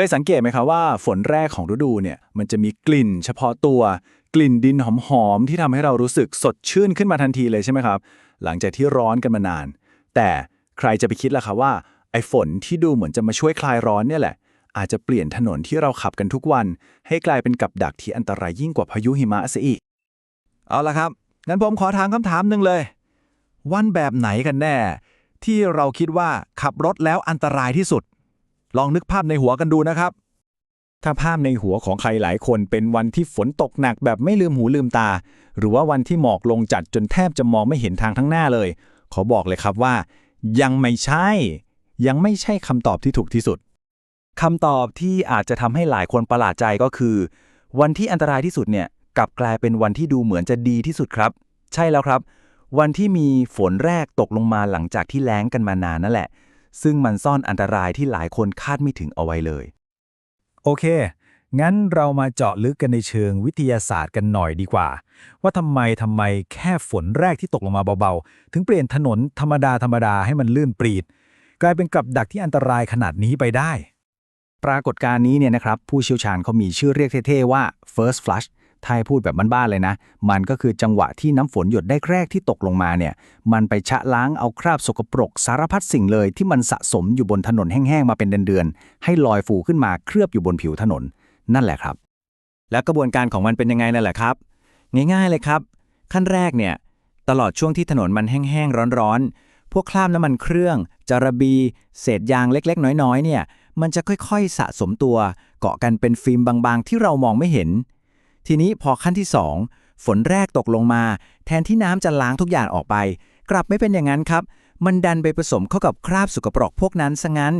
เคยสังเกตไหมครับว่าฝนแรกของฤดูเนี่ยมันจะมีกลิ่นเฉพาะตัว กลิ่นดินหอมๆที่ทำให้เรารู้สึกสดชื่นขึ้นมาทันทีเลยใช่ไหมครับ หลังจากที่ร้อนกันมานาน แต่ใครจะไปคิดล่ะครับว่าไอ้ฝนที่ดูเหมือนจะมาช่วยคลายร้อนเนี่ยแหละ อาจจะเปลี่ยนถนนที่เราขับกันทุกวัน ให้กลายเป็นกับดักที่อันตรายยิ่งกว่าพายุหิมะซะอีก เอาละครับงั้นผมขอถามคำถามหนึ่งเลย วันแบบไหนกันแน่ ที่เราคิดว่าขับรถแล้วอันตรายที่สุด ลองนึกภาพในหัวกันดูนะครับ ถ้าภาพในหัวของใครหลายคนเป็นวันที่ฝนตกหนักแบบไม่ลืมหูลืมตา หรือว่าวันที่หมอกลงจัดจนแทบจะมองไม่เห็นทางทั้งหน้าเลย ขอบอกเลยครับว่า ยังไม่ใช่ ยังไม่ใช่คำตอบที่ถูกที่สุดคำตอบที่อาจจะทำให้หลายคนประหลาดใจก็คือ วันที่อันตรายที่สุดเนี่ยกลับกลายเป็นวันที่ดูเหมือนจะดีที่สุดครับ ใช่แล้วครับ วันที่มีฝนแรกตกลงมาหลังจากที่แล้งกันมานานนั่นแหละ ซึ่งมันซ่อนอันตรายที่หลายคนคาดไม่ถึงเอาไว้เลย โอเค งั้นเรามาเจาะลึกกันในเชิงวิทยาศาสตร์กันหน่อยดีกว่า ว่าทำไมทำไมแค่ฝนแรกที่ตกลงมาเบาๆ ถึงเปลี่ยนถนนธรรมดาธรรมดาให้มันลื่นปรีด กลายเป็นกับดักที่อันตรายขนาดนี้ไปได้ ปรากฏการณ์นี้เนี่ยนะครับผู้เชี่ยวชาญเขามีชื่อเรียกเท่ๆว่า first flush ถ้าให้พูดแบบบ้านๆเลยนะ มันก็คือจังหวะที่น้ำฝนหยดได้แรกที่ตกลงมาเนี่ย มันไปชะล้างเอาคราบสกปรกสารพัดสิ่งเลยที่มันสะสมอยู่บนถนนแห้งๆมาเป็นเดือนๆ ให้ลอยฟูขึ้นมาเคลือบอยู่บนผิวถนน นั่นแหละครับ แล้วกระบวนการของมันเป็นยังไงนั่นแหละครับ ง่ายๆเลยครับ ขั้นแรกเนี่ย ตลอดช่วงที่ถนนมันแห้งๆร้อนๆ พวกคราบน้ำมันเครื่องจาระบี เศษยางเล็กๆ น้อยๆ เนี่ย มันจะค่อยๆ สะสมตัว เกาะกันเป็นฟิล์มบางๆ ที่เรามองไม่เห็น ทีนี้พอขั้นที่ 2 ฝนแรกตกลงมา แทนที่น้ำจะล้างทุกอย่างออกไป กลับไม่เป็นอย่างนั้นครับ มันดันไปผสมเข้ากับคราบสกปรกพวกนั้นซะงั้น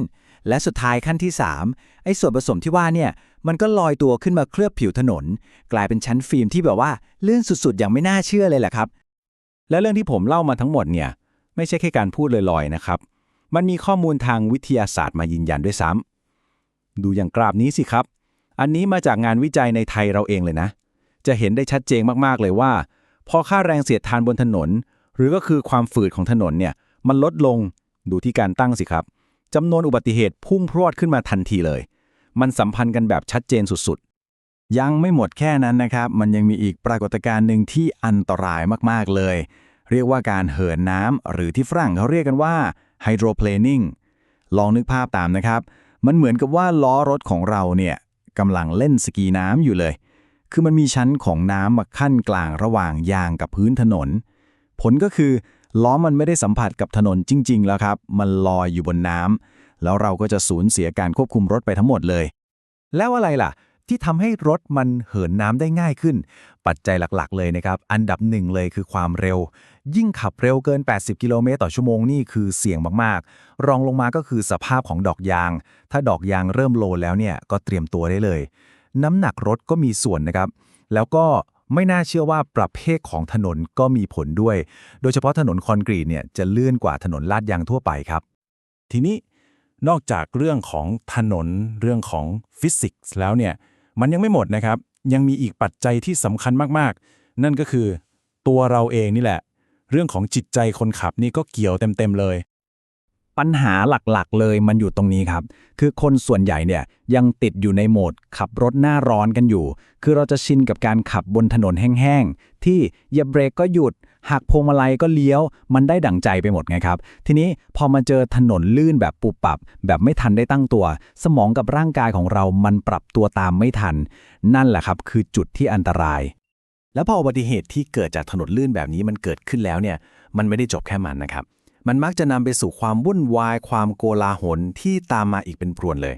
และสุดท้ายขั้นที่ 3 ไอ้ส่วนผสมที่ว่าเนี่ยมันก็ลอยตัวขึ้นมาเคลือบผิวถนน กลายเป็นชั้นฟิล์มที่แบบว่าลื่นสุดๆ อย่างไม่น่าเชื่อเลยแหละครับ และเรื่องที่ผมเล่ามาทั้งหมดเนี่ยไม่ใช่แค่การพูดลอยๆนะครับ มันมีข้อมูลทางวิทยาศาสตร์มายืนยันด้วยซ้ำดูอย่างกราบนี้สิครับ อันนี้มาจากงานวิจัยในไทยเราเองเลยนะ จะเห็นได้ชัดเจนมากๆเลยว่า พอค่าแรงเสียดทานบนถนน หรือก็คือความฝืดของถนนเนี่ยมันลดลงดูที่การตั้งสิครับจำนวนอุบัติเหตุพุ่งพรวดขึ้นมาทันทีเลย มันสัมพันธ์กันแบบชัดเจนสุดๆ ยังไม่หมดแค่นั้นนะครับ มันยังมีอีกปรากฏการณ์หนึ่งที่อันตรายมากๆเลย เรียกว่าการเหินน้ำหรือที่ฝรั่งเขาเรียกกันว่า hydroplaning ลองนึกภาพตามนะครับ มันเหมือนกับว่าล้อรถของเราเนี่ย กำลังเล่นสกีน้ำอยู่เลย คือมันมีชั้นของน้ำมาขั้นกลางระหว่างยางกับพื้นถนน ผลก็คือล้อมันไม่ได้สัมผัสกับถนนจริง ๆ แล้วครับ มันลอยอยู่บนน้ำแล้วเราก็จะสูญเสียการควบคุมรถไปทั้งหมดเลย แล้วอะไรล่ะ ที่ทำให้รถมันเหินน้ำได้ง่ายขึ้น ปัจจัยหลักๆ เลยนะครับ อันดับหนึ่งเลยคือความเร็ว ยิ่งขับเร็วเกิน 80 กิโลเมตรต่อชั่วโมงนี่คือเสี่ยงมากๆ รองลงมาก็คือสภาพของดอกยาง ถ้าดอกยางเริ่มโลแล้วเนี่ยก็เตรียมตัวได้เลย น้ำหนักรถก็มีส่วนนะครับ แล้วก็ไม่น่าเชื่อว่าประเภทของถนนก็มีผลด้วย โดยเฉพาะถนนคอนกรีตเนี่ยจะเลื่อนกว่าถนนลาดยางทั่วไปครับ ทีนี้นอกจากเรื่องของถนนเรื่องของฟิสิกส์แล้วเนี่ย มันยังไม่หมดนะครับ ยังมีอีกปัจจัยที่สำคัญมากๆ นั่นก็คือ ตัวเราเองนี่แหละ เรื่องของจิตใจคนขับนี่ก็เกี่ยวเต็มๆเลย ปัญหาหลักๆ เลยมันอยู่ตรงนี้ครับ คือคนส่วนใหญ่เนี่ยยังติดอยู่ในโหมด ขับรถหน้าร้อนกันอยู่ คือเราจะชินกับการขับบนถนนแห้งๆ ที่เหยียบเบรกก็หยุด หักพวงมาลัยก็เลี้ยว มันได้ดั่งใจไปหมดไงครับ ทีนี้พอมาเจอถนนลื่นแบบปุบปับ แบบไม่ทันได้ตั้งตัว สมองกับร่างกายของเรามันปรับตัวตามไม่ทัน นั่นแหละครับ คือจุดที่อันตราย แล้วพออุบัติเหตุที่เกิดจากถนนลื่นแบบนี้มันเกิดขึ้นแล้วเนี่ย มันไม่ได้จบแค่มันนะครับ มันมักจะนำไปสู่ความวุ่นวาย ความโกลาหลที่ตามมาอีกเป็นพรวนเลย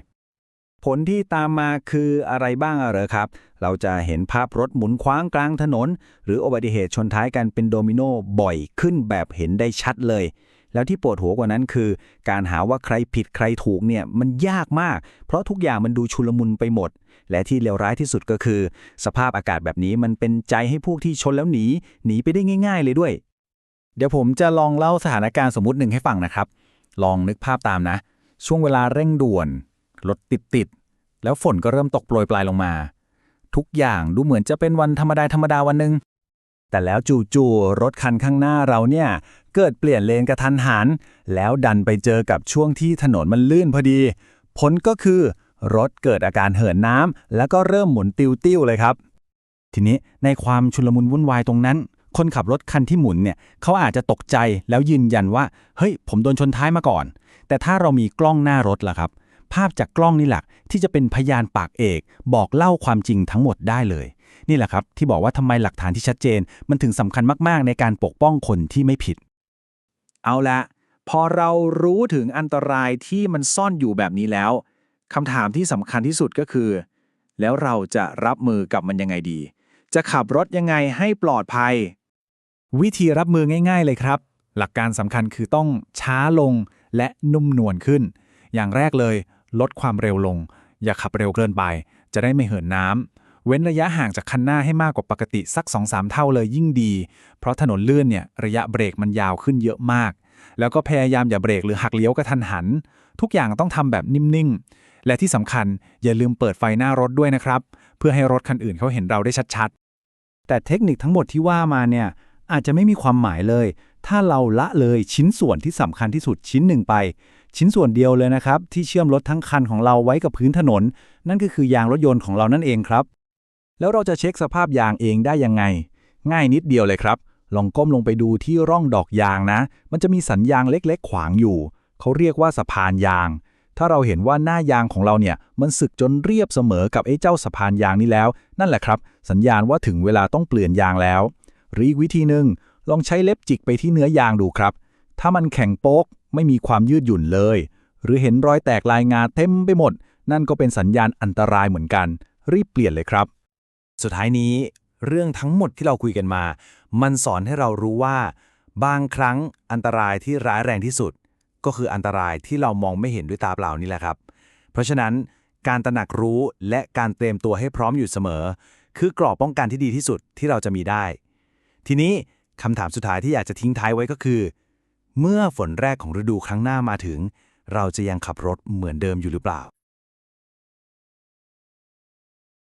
ผลที่ตามมาคืออะไรบ้างเหรอครับ เราจะเห็นภาพรถหมุนคว้างกลางถนน หรืออุบัติเหตุชนท้ายกันเป็นโดมิโนบ่อยขึ้นแบบเห็นได้ชัดเลย แล้วที่ปวดหัวกว่านั้นคือ การหาว่าใครผิดใครถูกเนี่ยมันยากมาก เพราะทุกอย่างมันดูชุลมุนไปหมด และที่เลวร้ายที่สุดก็คือ สภาพอากาศแบบนี้มันเป็นใจให้พวกที่ชนแล้วหนีหนีไปได้ง่าย ๆ เลยด้วย เดี๋ยวผมจะลองเล่าสถานการณ์สมมุติหนึ่งให้ฟังนะครับ ลองนึกภาพตามนะ ช่วงเวลาเร่งด่วน รถติดติดแล้วฝนก็เริ่มตกโปรยปลายลงมา ทุกอย่างดูเหมือนจะเป็นวันธรรมดาธรรมดาวันหนึ่งแต่แล้วจู่ๆรถคันข้างหน้าเราเนี่ย เกิดเปลี่ยนเลนกระทันหัน แล้วดันไปเจอกับช่วงที่ถนนมันลื่นพอดี ผลก็คือ รถเกิดอาการเหินน้ำแล้วก็เริ่มหมุนติ้วๆเลยครับ ทีนี้ในความชุลมุนวุ่นวายตรงนั้น คนขับรถคันที่หมุนเนี่ยเขาอาจจะตกใจแล้วยืนยันว่า เฮ้ย ผมโดนชนท้ายมาก่อน แต่ถ้าเรามีกล้องหน้ารถล่ะครับ ภาพจากกล้องนี่แหละที่จะเป็นพยานปากเอก บอกเล่าความจริงทั้งหมดได้เลย นี่แหละครับ ที่บอกว่าทำไมหลักฐานที่ชัดเจน มันถึงสำคัญมากๆ ในการปกป้องคนที่ไม่ผิด เอาละพอเรารู้ถึงอันตรายที่มันซ่อนอยู่แบบนี้แล้วคำถามที่สำคัญที่สุดก็คือ แล้วเราจะรับมือกับมันยังไงดี จะขับรถยังไงให้ปลอดภัย วิธีรับมือง่าย ๆ เลยครับ หลักการสำคัญคือต้องช้าลงและนุ่มนวลขึ้น อย่างแรกเลย ลดความเร็วลง อย่าขับเร็วเกินไป จะได้ไม่เหินน้ำ เว้นระยะห่างจากคันหน้าให้มากกว่าปกติสัก 2-3 เท่าเลยยิ่งดี เพราะถนนลื่นเนี่ยระยะเบรกมันยาวขึ้นเยอะมาก แล้วก็พยายามอย่าเบรกหรือหักเลี้ยวกระทันหัน ทุกอย่างต้องทำแบบนิ่งๆและที่สำคัญอย่าลืมเปิดไฟหน้ารถด้วยนะครับ เพื่อให้รถคันอื่นเขาเห็นเราได้ชัดๆ แต่เทคนิคทั้งหมดที่ว่ามาเนี่ยอาจจะไม่มีความหมายเลย ถ้าเราละเลยชิ้นส่วนที่สำคัญที่สุดชิ้นหนึ่งไป ชิ้นส่วนเดียวเลยนะครับ ที่เชื่อมรถทั้งคันของเราไว้กับพื้นถนน นั่นก็คือยางรถยนต์ของเรานั่นเองครับ แล้วเราจะเช็คสภาพยางเองได้ยังไง ง่ายนิดเดียวเลยครับ ลองก้มลงไปดูที่ร่องดอกยางนะ มันจะมีสัญญางเล็กๆ ขวางอยู่ เขาเรียกว่าสะพานยาง ถ้าเราเห็นว่าหน้ายางของเราเนี่ยมันสึกจนเรียบเสมอกับไอ้เจ้าสะพานยางนี้แล้ว นั่นแหละครับ สัญญาณว่าถึงเวลาต้องเปลี่ยนยางแล้วหรืออีกวิธีหนึ่ง ลองใช้เล็บจิกไปที่เนื้อยางดูครับ ถ้ามันแข็งโป๊กไม่มีความยืดหยุ่นเลย หรือเห็นรอยแตกลายงาเต็มไปหมด นั่นก็เป็นสัญญาณอันตรายเหมือนกัน รีบเปลี่ยนเลยครับ สุดท้ายนี้เรื่องทั้งหมดที่เราคุยกันมา มันสอนให้เรารู้ว่า บางครั้งอันตรายที่ร้ายแรงที่สุด ก็คืออันตรายที่เรามองไม่เห็นด้วยตาเปล่านี่แหละครับ เพราะฉะนั้นการตระหนักรู้และการเตรียมตัวให้พร้อมอยู่เสมอ คือกรอบป้องกันที่ดีที่สุดที่เราจะมีได้ ทีนี้ คำถามสุดท้ายที่อยากจะทิ้งท้ายไว้ก็คือ เมื่อฝนแรกของฤดูครั้งหน้ามาถึง เราจะยังขับรถเหมือนเดิมอยู่หรือเปล่า